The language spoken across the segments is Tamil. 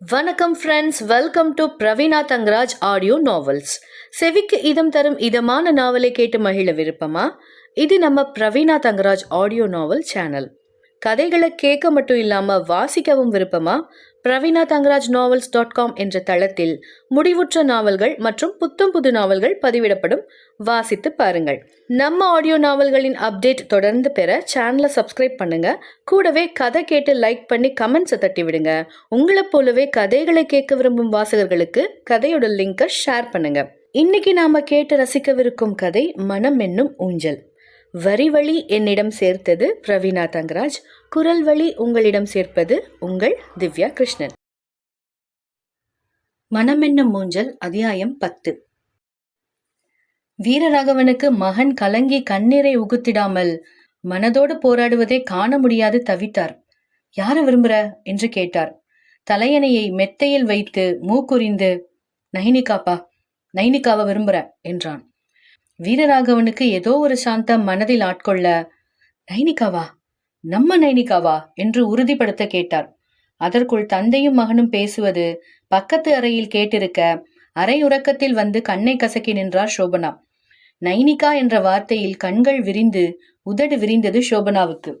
வணக்கம் friends welcome to Praveena Thangaraj audio novels செவிக்கு இதம் தரும் இதமான நாவலை கேட்டு மகிழ விருப்பமா? இது நம்ம Praveena Thangaraj audio novel channel கதைகளை கேட்க மட்டும் இல்லாம வாசிக்கவும் விருப்பமா? Praveena Thangaraj novels dot com என்ற தளத்தில் முடிவுற்ற நாவல்கள் மற்றும் புத்தம் புது நாவல்கள் பதிவிடப்படும். வாசித்து பாருங்கள். நம்ம ஆடியோ நாவல்களின் அப்டேட் தொடர்ந்து பெற சேனலை சப்ஸ்கிரைப் பண்ணுங்க. கூடவே கதை கேட்டு லைக் பண்ணி கமெண்ட்ஸை தட்டி விடுங்க உங்களைப் போலவே கதைகளை கேட்க விரும்பும் வாசகர்களுக்கு கதையோட லிங்கை ஷேர் பண்ணுங்க. இன்னைக்கு நாம கேட்டு ரசிக்கவிருக்கும் கதை மனம் என்னும் ஊஞ்சல். வரி வழி என்னிடம் சேர்த்தது பிரவீனா தங்கராஜ். குரல் வழி உங்களிடம் சேர்ப்பது உங்கள் திவ்யா கிருஷ்ணன். மனமென்னும் மூஞ்சல் அத்தியாயம் பத்து. வீரராகவனுக்கு மகன் கலங்கி கண்ணீரை உகுத்திடாமல் மனதோடு போராடுவதை காண முடியாது தவித்தார். யார விரும்புற? என்று கேட்டார். தலையணையை மெத்தையில் வைத்து மூக்குறிந்து நைனிகாப்பா நைனிகாவை விரும்புற? என்றான். வீரராகவனுக்கு ஏதோ ஒரு சாந்தம் மனதில் ஆட்கொள்ள நைனிகாவா? நம்ம நைனிகாவா? என்று உறுதிப்படுத்த கேட்டார். அதற்குள் தந்தையும் மகனும் பேசுவது பக்கத்து அறையில் கேட்டிருக்க அரை உறக்கத்தில் வந்து கண்ணை கசக்கி நின்றார் சோபனா நைனிகா என்ற வார்த்தையில் கண்கள் விரிந்து உதடு விரிந்தது சோபனாவுக்கு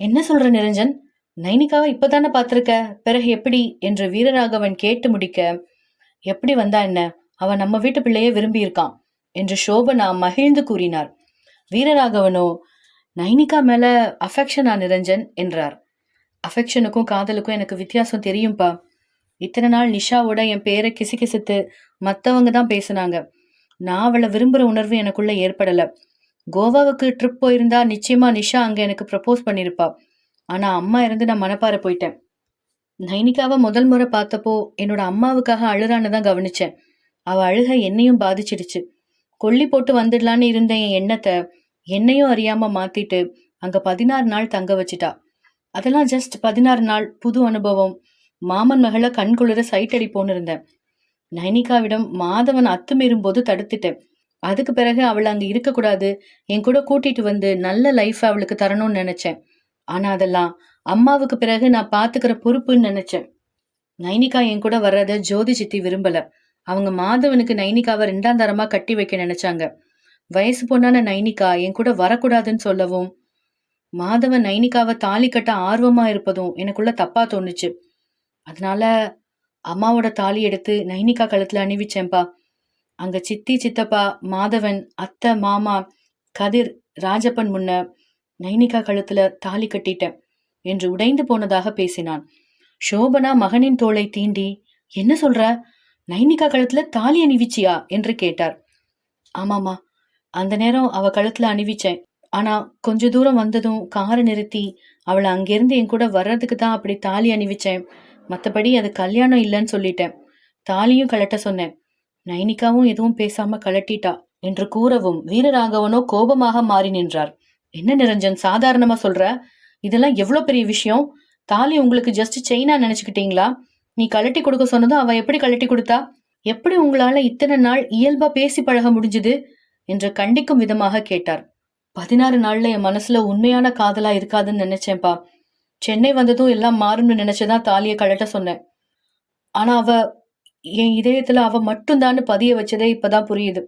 என்ன சொல்ற நிரஞ்சன்? நைனிகாவை இப்பதானே பார்த்திருக்க? பிறகு எப்படி? என்று வீரராகவன் கேட்டு முடிக்க எப்படி வந்தா என்ன? அவன் நம்ம வீட்டு பிள்ளையே விரும்பியிருக்கான். என்று சோபனா மகிழ்ந்து கூறினார். வீரராகவனோ நைனிகா மேல அஃபெக்ஷனா நிரஞ்சன் என்றார். அஃபெக்ஷனுக்கும் காதலுக்கும் எனக்கு வித்தியாசம் தெரியும்பா? இத்தனை நாள் நிஷாவோட என் பேரை கிசுகிசுத்து மற்றவங்க தான் பேசுனாங்க. நான் அவளை விரும்புகிற உணர்வு எனக்குள்ள ஏற்படல. கோவாவுக்கு ட்ரிப் போயிருந்தா நிச்சயமா நிஷா அங்க எனக்கு ப்ரப்போஸ் பண்ணியிருப்பா ஆனா அம்மா இருந்து நான் மனப்பாறை போயிட்டேன். நைனிகாவை முதல் முறை பார்த்தப்போ என்னோட அம்மாவுக்காக அழுறான்னு தான் கவனிச்சேன். அவ அழுக என்னையும் பாதிச்சிடுச்சு. கொல்லி போட்டு வந்துடலான்னு இருந்த என் எண்ணத்தை என்னையும் அறியாம மாத்திட்டு அங்க பதினாறு நாள் தங்க வச்சிட்டா. அதெல்லாம் ஜஸ்ட் பதினாறு நாள் புது அனுபவம். மாமன் மகளை கண்குளிர சைட் அடிப்போன்னு இருந்தேன். நைனிகாவிடம் மாதவன் அத்துமீறும் போது தடுத்துட்டேன். அதுக்கு பிறகு அவளை அங்க இருக்கக்கூடாது என் கூட கூட்டிட்டு வந்து நல்ல லைஃப் அவளுக்கு தரணும்னு நினைச்சேன். ஆனா அதெல்லாம் அம்மாவுக்கு பிறகு நான் பாத்துக்கிற பொறுப்புன்னு நினைச்சேன். நைனிகா என் கூட வர்றத ஜோதி சித்தி விரும்பல. அவங்க மாதவனுக்கு நைனிகாவை ரெண்டாம் தரமா கட்டி வைக்க நினைச்சாங்க. வயசு பொண்ணான நைனிகா என் கூட வரக்கூடாதுன்னு சொல்லவும். மாதவன் நைனிகாவை தாலி கட்ட ஆர்வமா இருப்பதும் எனக்குள்ள தப்பா தோணுச்சு. அதனால அம்மாவோட தாலி எடுத்து நைனிகா கழுத்துல அணிவிச்சேன்பா. அங்க சித்தி சித்தப்பா மாதவன் அத்தை மாமா கதிர் ராஜப்பன் முன்ன நைனிகா கழுத்துல தாலி கட்டிட்டேன் என்று உடைந்து போனதாக பேசினான். சோபனா மகனின் தோளை தீண்டி என்ன சொல்ற? நைனிகா கழுத்துல தாலி அணிவிச்சியா? என்று கேட்டார். ஆமாமா அந்த நேரம் அவ கழுத்துல அணிவிச்சேன். ஆனா கொஞ்ச தூரம் வந்ததும் காரை நிறுத்தி அவளை அங்கிருந்து என் கூட வர்றதுக்கு தான் அப்படி தாலி அணிவிச்சேன். மத்தபடி அது கல்யாணம் இல்லைன்னு சொல்லிட்டேன். தாலியும் கழட்ட சொன்னேன். நைனிகாவும் எதுவும் பேசாம கழட்டிட்டா என்று கூறவும் வீரராகவனோ கோபமாக மாறி நின்றார். என்ன நிரஞ்சன் சாதாரணமா சொல்ற? இதெல்லாம் எவ்வளவு பெரிய விஷயம்? தாலி உங்களுக்கு ஜஸ்ட் செயினா நினைச்சுக்கிட்டீங்களா? நீ கழட்டி கொடுக்க சொன்னதும் அவ எப்படி கழட்டி கொடுத்தா? எப்படி உங்களால இத்தனை நாள் இயல்பா பேசி பழக முடிஞ்சுது? என்று கண்டிக்கும் விதமாக கேட்டார். பதினாறு நாள்ல என் மனசுல உண்மையான காதலா இருக்காதுன்னு நினைச்சேன்ப்பா. சென்னை வந்ததும் எல்லாம் மாறும்னு நினைச்சதான் தாலியை கழட்ட சொன்னேன். ஆனா அவ என் இதயத்துல அவ மட்டும்தான்னு பதிய வச்சதே இப்பதான் புரியுது.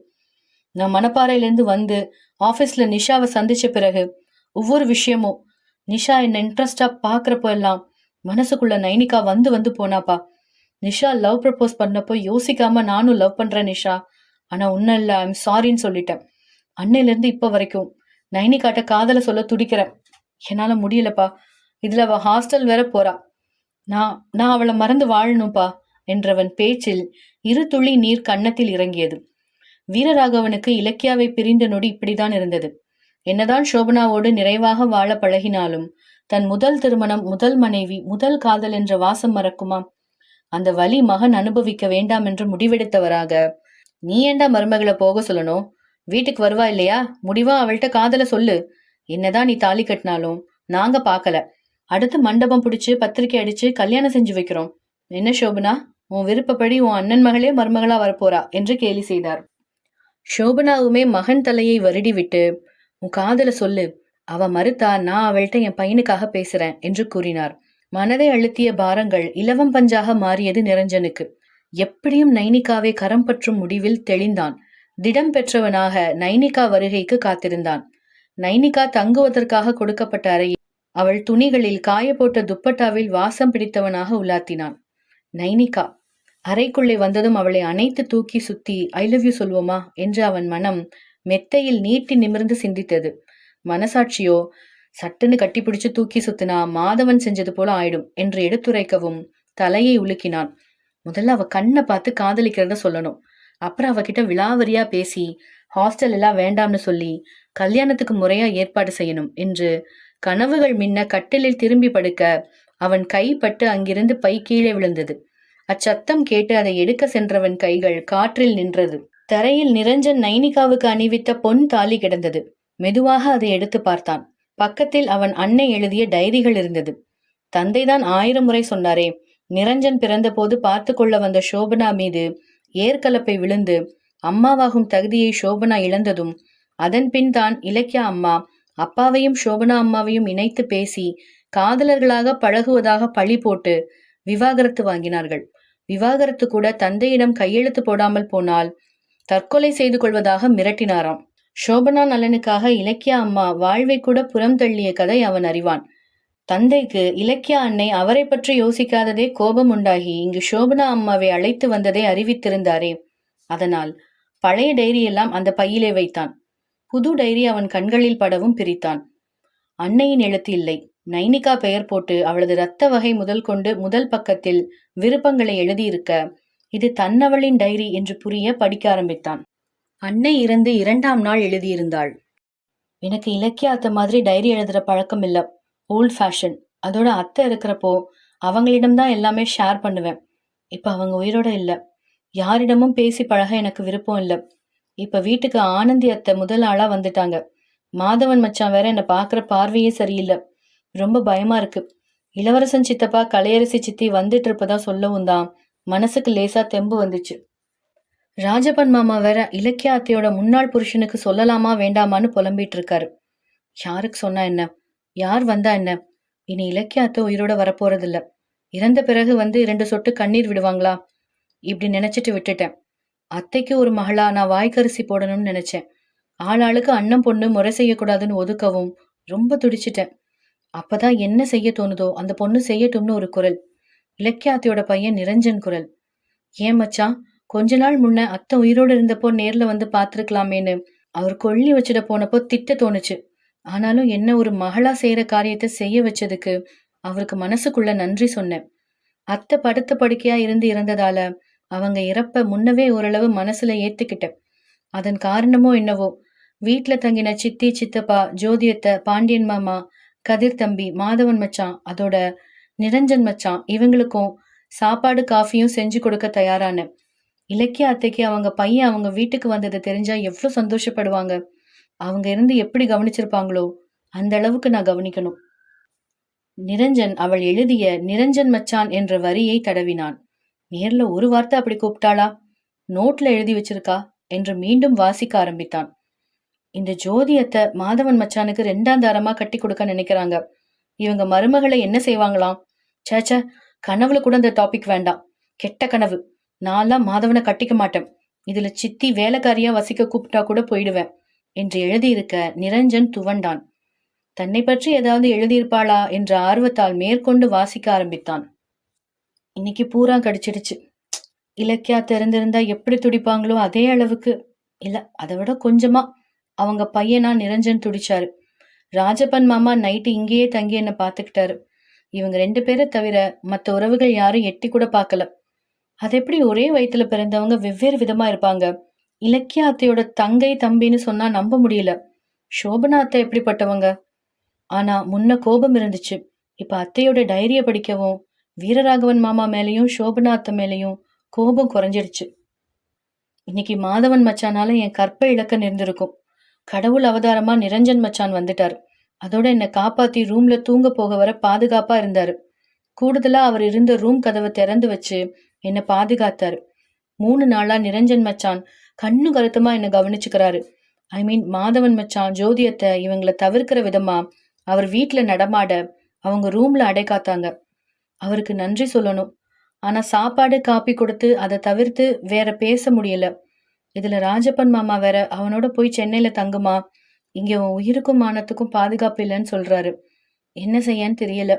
நான் மணப்பாறையிலேருந்து வந்து ஆபீஸ்ல நிஷாவை சந்திச்ச பிறகு ஒவ்வொரு விஷயமும் நிஷா என்ன இன்ட்ரெஸ்டா பாக்குறப்போ எல்லாம் மனசுக்குள்ள நைனிகா வந்து வந்து போனாப்பா. நிஷா லவ் ப்ரப்போஸ் பண்ணப்போ யோசிக்காம நானும் லவ் பண்றேன் நிஷா. ஆனா உன்ன இல்ல ஐம் சாரின்னு சொல்லிட்டேன். அன்னையில இருந்து இப்ப வரைக்கும் நைனிகாட்ட காதல சொல்ல துடிக்கிறேன். என்னால முடியலப்பா. இதுல அவ ஹாஸ்டல் வேற போறா. நான் நான் அவளை மறந்து வாழணும்ப்பா என்றவன் பேச்சில் இரு துளி நீர் கன்னத்தில் இறங்கியது. வீரராகவனுக்கு இலக்கியாவை பிரிந்த நொடி இப்படிதான் இருந்தது. என்னதான் சோபனாவோடு நிறைவாக வாழ பழகினாலும் தன் முதல் திருமணம் முதல் மனைவி முதல் காதல் என்ற வாசம் மறக்குமாம். அந்த வலி மகன் அனுபவிக்க வேண்டாம் என்று முடிவெடுத்தவராக. நீ ஏண்டா மருமகளை போக சொல்லணும்? வீட்டுக்கு வருவா இல்லையா? முடிவா? அவள்கிட்ட காதல சொல்லு. என்னதான் நீ தாலி கட்டினாலும். நாங்க பார்க்கல. அடுத்து மண்டபம் பிடிச்சு பத்திரிக்கை அடிச்சு கல்யாணம் செஞ்சு வைக்கிறோம். என்ன சோபனா உன் விருப்பப்படி உன் அண்ணன் மகளே மருமகளா வரப்போறா என்று கேலி செய்தார். சோபனாவுமே மகன் தலையை வருடி விட்டு உன் காதல சொல்லு. அவ மறுத்தா நான் அவள்கிட்ட என் பையனுக்காக பேசுறேன் என்று கூறினார். மனதை அழுத்திய பாரங்கள் இலவம் பஞ்சாக மாறியது நிரஞ்சனுக்கு. எப்படியும் நைனிகாவை கரம் பற்றும் முடிவில் தெளிந்தான். திடம் பெற்றவனாக நைனிகா வருகைக்கு காத்திருந்தான். நைனிகா தங்குவதற்காக கொடுக்கப்பட்ட அறையில் அவள் துணிகளில் காய போட்ட துப்பட்டாவில் வாசம் பிடித்தவனாக உலாத்தினான் நைனிகா அறைக்குள்ளே வந்ததும் அவளை அனைத்து தூக்கி சுத்தி ஐ லவ் யூ சொல்வோமா? என்று அவன் மனம் மெத்தையில் நீட்டி நிமிர்ந்து சிந்தித்தது. மனசாட்சியோ? சட்டுன்னு கட்டிப்பிடிச்சு தூக்கி சுத்தினா மாதவன் செஞ்சது போல ஆயிடும் என்று எடுத்துரைக்கவும் தலையை உலுக்கினான். முதல்ல அவ கண்ணை பார்த்து காதலிக்கிறத சொல்லணும். அப்புறம் அவகிட்ட விலாவரியா பேசி ஹாஸ்டல் எல்லாம் வேண்டாம்னு சொல்லி கல்யாணத்துக்கு முறையா ஏற்பாடு செய்யணும் என்று கனவுகள் மின்ன கட்டிலில் திரும்பி படுக்க அவன் கை பட்டு அங்கிருந்து பை கீழே விழுந்தது. அச்சத்தம் கேட்டு அதை எடுக்க சென்றவன் கைகள் காற்றில் நின்றது. தரையில் நிரஞ்சன் நைனிகாவுக்கு அணிவித்த பொன் தாலி கிடந்தது. மெதுவாக அதை எடுத்து பார்த்தான். பக்கத்தில் அவன் அன்னை எழுதிய டைரிகள் இருந்தது. தந்தைதான் ஆயிரம் முறை சொன்னாரே நிரஞ்சன் பிறந்தபோது பார்த்து கொள்ள வந்த சோபனா மீது ஏற்கலப்பை விழுந்து அம்மாவாகும் தகுதியை சோபனா இழந்ததும் அதன் பின் தான் இலக்கியா அம்மா அப்பாவையும் சோபனா அம்மாவையும் இணைத்து பேசி காதலர்களாக பழகுவதாக பழி போட்டு விவாகரத்து வாங்கினார்கள். விவாகரத்து கூட தந்தையிடம் கையெழுத்து போடாமல் போனால் தற்கொலை செய்து கொள்வதாக மிரட்டினாராம். சோபனா நலனுக்காக இலக்கியா அம்மா வாழ்வை கூட புறம் தள்ளிய கதை அவன் அறிவான். தந்தைக்கு இலக்கியா அன்னை அவரை பற்றி யோசிக்காததே கோபம் உண்டாகி இங்கு சோபனா அம்மாவை அழைத்து வந்ததை அறிவித்திருந்தாரே. அதனால் பழைய டைரியெல்லாம் அந்த பையிலே வைத்தான். புது டைரி அவன் கண்களில் படவும் பிரித்தான். அன்னையின் எழுத்து இல்லை. நைனிகா பெயர் போட்டு அவளது இரத்த வகை முதல் கொண்டு முதல் பக்கத்தில் விருப்பங்களை எழுதியிருக்க இது தன்னவளின் டைரி என்று புரிய படிக்க ஆரம்பித்தான். அன்னை இறந்து இரண்டாம் நாள் எழுதியிருந்தாள். எனக்கு இலக்கிய அத்தை மாதிரி டைரி எழுதுற பழக்கம் இல்ல. ஓல்ட் ஃபேஷன் அதோட அத்தை இருக்கிறப்போ அவங்களிடம்தான் எல்லாமே ஷேர் பண்ணுவேன். இப்ப அவங்க உயிரோட இல்ல. யாரிடமும் பேசி பழக எனக்கு விருப்பம் இல்ல. இப்ப வீட்டுக்கு ஆனந்தி அத்தை முதல் ஆளா வந்துட்டாங்க. மாதவன் மச்சான் வேற என்னை பாக்குற பார்வையே சரியில்லை. ரொம்ப பயமா இருக்கு. இளவரசன் சித்தப்பா கலையரசி சித்தி வந்துட்டு இருப்பதா சொல்லவும் தான் மனசுக்கு லேசா தெம்பு வந்துச்சு. ராஜபன் மாமா வேற இலக்கிய அத்தையோட முன்னாள் புருஷனுக்கு சொல்லலாமா வேண்டாமான்னு புலம்பிட்டு இருக்காரு யாருக்கு சொன்னா என்ன? யார் வந்தா என்ன? இனி இலக்கிய அத்தை உயிரோட வரப்போறதில்ல. இறந்த பிறகு வந்து இரண்டு சொட்டு கண்ணீர் விடுவாங்களா? இப்படி நினைச்சிட்டு விட்டுட்டேன். அத்தைக்கு ஒரு மகளா நான் வாய்க்கரிசி போடணும்னு நினைச்சேன். ஆளாளுக்கு அண்ணன் பொண்ணு முறை செய்யக்கூடாதுன்னு ஒதுக்கவும் ரொம்ப துடிச்சிட்டேன். அப்பதான் என்ன செய்ய தோணுதோ அந்த பொண்ணு செய்யட்டும்னு ஒரு குரல். இலக்கியாத்தையோட பையன் நிரஞ்சன் குரல். ஏன் மச்சான்? கொஞ்ச நாள் முன்ன அத்தை உயிரோடு இருந்தப்போ நேர்ல வந்து பார்த்துருக்கலாமேன்னு அவர் கொள்ளி வச்சிட போனப்போ திட்ட தோணுச்சு. ஆனாலும் என்ன ஒரு மகளா செய்யற காரியத்தை செய்ய வச்சதுக்கு அவருக்கு மனசுக்குள்ள நன்றி சொன்னேன். அத்தை படுத்த படுக்கையா இருந்து இறந்ததால அவங்க இறப்ப முன்னவே ஓரளவு மனசுல ஏத்துக்கிட்டேன். அதன் காரணமோ என்னவோ வீட்டுல தங்கின சித்தி சித்தப்பா ஜோதியத்தை பாண்டியன் மாமா கதிர் தம்பி மாதவன் மச்சான் அதோட நிரஞ்சன் மச்சான் இவங்களுக்கும் சாப்பாடு காஃபியும் செஞ்சு கொடுக்க தயாரான இலக்கிய அத்தைக்கு அவங்க பையன் அவங்க வீட்டுக்கு வந்ததை தெரிஞ்சா எவ்வளோ சந்தோஷப்படுவாங்க. அவங்க இருந்து எப்படி கவனிச்சிருப்பாங்களோ அந்த அளவுக்கு நான் கவனிக்கணும். நிரஞ்சன் அவள் எழுதிய நிரஞ்சன் மச்சான் என்ற வரியை தடவினான். நேர்ல ஒரு வார்த்தை அப்படி கூப்பிட்டாளா? நோட்ல எழுதி வச்சிருக்கா? என்று மீண்டும் வாசிக்க ஆரம்பித்தான். இந்த ஜோதியத்தை மாதவன் மச்சானுக்கு ரெண்டாம் தாரமா கட்டி கொடுக்க நினைக்கிறாங்க. இவங்க மருமகளை என்ன செய்வாங்களாம்? சேச்ச கனவுல கூட இந்த டாபிக் வேண்டாம். கெட்ட கனவு. நான்லாம் மாதவனை கட்டிக்க மாட்டேன். இதுல சித்தி வேலைக்காரியா வசிக்க கூப்பிட்டா கூட போயிடுவேன் என்று எழுதியிருக்க நிரஞ்சன் துவண்டான். தன்னை பற்றி ஏதாவது எழுதியிருப்பாளா என்ற ஆர்வத்தால் மேற்கொண்டு வாசிக்க ஆரம்பித்தான். இன்னைக்கு பூரா கடிச்சிடுச்சு. இலக்கியா திறந்திருந்தா எப்படி துடிப்பாங்களோ அதே அளவுக்கு. இல்ல அதை விட கொஞ்சமா. அவங்க பையனா நிரஞ்சன் துடிச்சாரு. ராஜப்பன் மாமா நைட்டு இங்கேயே தங்கி என்ன பாத்துக்கிட்டாரு இவங்க ரெண்டு பேரை தவிர மற்ற உறவுகள் யாரும் எட்டி கூட பார்க்கல. அது எப்படி ஒரே வயிற்றுல பிறந்தவங்க வெவ்வேறு விதமா இருப்பாங்க? இலக்கிய அத்தையோட தங்கை தம்பின்னு சொன்னா நம்ப முடியல. சோபனா அத்தை எப்படிப்பட்டவங்க? ஆனா முன்ன கோபம் இருந்துச்சு. இப்ப அத்தையோட டைரிய படிக்கவும் வீரராகவன் மாமா மேலேயும் சோபனா அத்தை மேலேயும் கோபம் குறைஞ்சிடுச்சு இன்னைக்கு மாதவன் மச்சானால என் கற்பை இழக்க நேர்ந்திருக்கும் கடவுள் அவதாரமா நிரஞ்சன் மச்சான் வந்துட்டார். அதோட என்னை காப்பாத்தி ரூம்ல தூங்க போக வர பாதுகாப்பா இருந்தாரு. கூடுதலா அவர் இருந்த ரூம் கதவை திறந்து வச்சு என்னை பாதுகாத்தாரு. மூணு நாளா நிரஞ்சன் மச்சான் கண்ணு கருத்துமா என்ன கவனிச்சுக்கிறாரு. ஐ மீன் மாதவன் மச்சான் ஜோதியத்தை இவங்களை தவிர்க்கிற விதமா அவர் வீட்டுல நடமாட அவங்க ரூம்ல அடைக்காத்தாங்க அவருக்கு நன்றி சொல்லணும். ஆனா சாப்பாடு காப்பி கொடுத்து அதை தவிர்த்து வேற பேச முடியல. இதுல ராஜப்பன் மாமா வேற அவனோட போய் சென்னையில தங்குமா? இங்க உன் உயிருக்கும் மானத்துக்கும் பாதுகாப்பு இல்லைன்னு சொல்றாரு. என்ன செய்யன்னு தெரியல.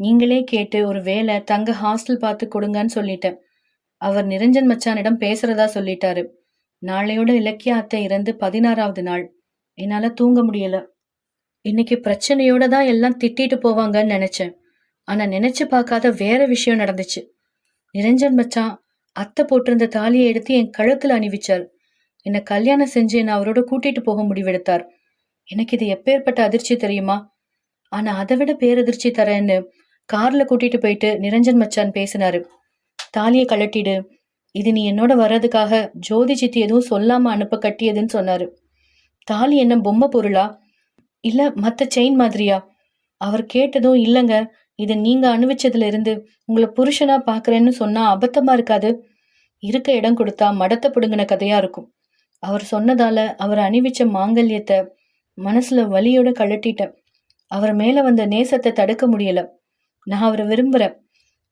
நீங்களே கேட்டு ஒரு வேலை தங்க ஹாஸ்டல் பார்த்து கொடுங்கன்னு சொல்லிட்டேன். அவர் நிரஞ்சன் மச்சானிடம் பேசுறதா சொல்லிட்டாரு. நாளையோட இலக்கிய அத்தை இறந்து பதினாறாவது நாள். என்னால தூங்க முடியல. இன்னைக்கு பிரச்சனையோட தான் எல்லாம் திட்டிட்டு போவாங்கன்னு நினைச்சேன். ஆனா நினைச்சு பார்க்காத வேற விஷயம் நடந்துச்சு. நிரஞ்சன் மச்சான் அத்தை போட்டிருந்த தாலியை எடுத்து என் கழுத்துல அணிவிச்சார். என்னை கல்யாணம் செஞ்சு என்னை அவரோட கூட்டிட்டு போக முடிவெடுத்தார். எனக்கு இது எப்பேற்பட்ட அதிர்ச்சி தெரியுமா? ஆனா அதை விட பேரதிர்ச்சி தரேன்னு கார்ல கூட்டிட்டு போயிட்டு நிரஞ்சன் மச்சான் பேசினாரு. தாலியை கழட்டிடு. இது நீ என்னோட வர்றதுக்காக ஜோதி சித்தி எதுவும் சொல்லாம அனுப்ப கட்டியதுன்னு சொன்னாரு. தாலி என்ன பொம்மை பொருளா? இல்ல மத்த செயின் மாதிரியா? அவர் கேட்டதும் இல்லங்க. இதை நீங்க அனுபவிச்சதுல இருந்து உங்களை புருஷனா பாக்குறேன்னு சொன்னா அபத்தமா இருக்காது. இருக்க இடம் கொடுத்தா மடத்த பிடுங்கின கதையா இருக்கும். அவர் சொன்னதால அவர் அணிவிச்ச மாங்கல்யத்தை மனசுல வலியோட கழட்டிட்டேன். அவர் மேல வந்த நேசத்தை தடுக்க முடியல. நான் அவரை விரும்புறேன்.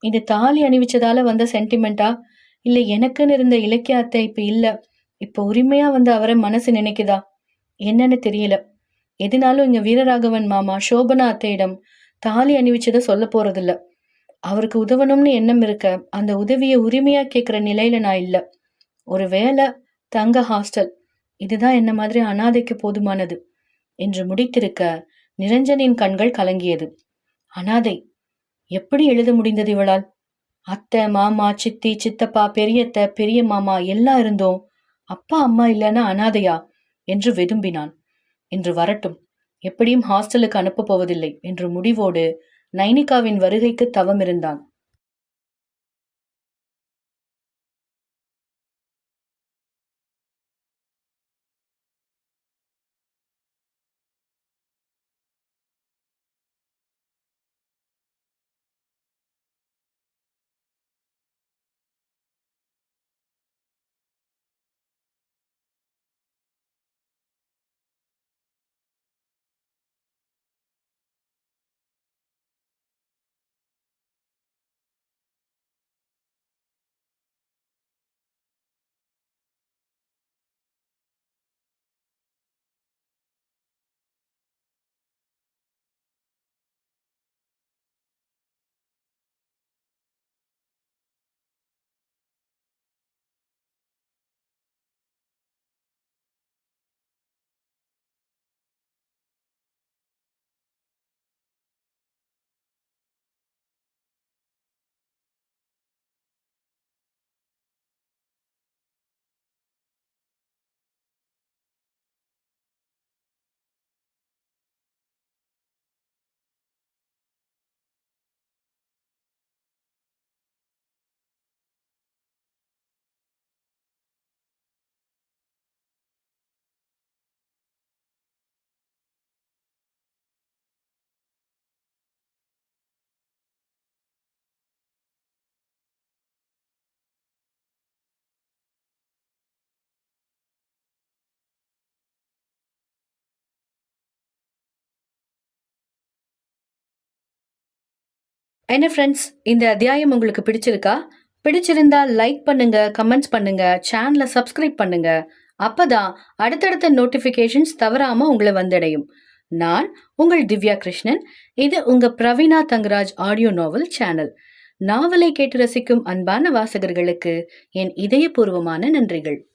இது தாலி அணிவிச்சதால வந்த சென்டிமெண்டா இல்லை எனக்குன்னு இருந்த இலக்கியத்தை இப்ப இல்ல. இப்ப உரிமையா வந்து அவரை மனசு நினைக்குதா? என்னன்னு தெரியல. எதுனாலும் இங்க வீரராகவன் மாமா சோபனா அத்தையிடம் தாலி அணிவிச்சதை சொல்ல போறதில்ல. அவருக்கு உதவணும்னு எண்ணம் இருக்க அந்த உதவியை உரிமையா கேட்கிற நிலையில நான் இல்ல. ஒரு வேலை தங்க ஹாஸ்டல் இதுதான் என்ன மாதிரி அனாதைக்கு போதுமானது? என்று முடித்திருக்க நிரஞ்சனின் கண்கள் கலங்கியது. அனாதை எப்படி எழுத முடிந்தது இவளால்? அத்தை மாமா சித்தி சித்தப்பா பெரியத்த பெரிய மாமா எல்லாம் இருந்தோம். அப்பா அம்மா இல்லைன்னா அனாதையா? என்று வெதும்பினான். என்று வரட்டும். எப்படியும் ஹாஸ்டலுக்கு அனுப்பப் போவதில்லை என்று முடிவோடு நைனிகாவின் வருகைக்கு தவம் இருந்தான் என்ன ஃப்ரெண்ட்ஸ் இந்த அத்தியாயம் உங்களுக்கு பிடிச்சிருக்கா? பிடிச்சிருந்தா லைக் பண்ணுங்க கமெண்ட்ஸ் பண்ணுங்க சேனலை சப்ஸ்கிரைப் பண்ணுங்க. அப்பதான் அடுத்தடுத்த நோட்டிபிகேஷன்ஸ் தவறாம உங்களை வந்தடையும். நான் உங்கள் திவ்யா கிருஷ்ணன் இது உங்க Praveena Thangaraj audio novel channel நாவலை கேட்டு ரசிக்கும் அன்பான வாசகர்களுக்கு என் இதயபூர்வமான நன்றிகள்.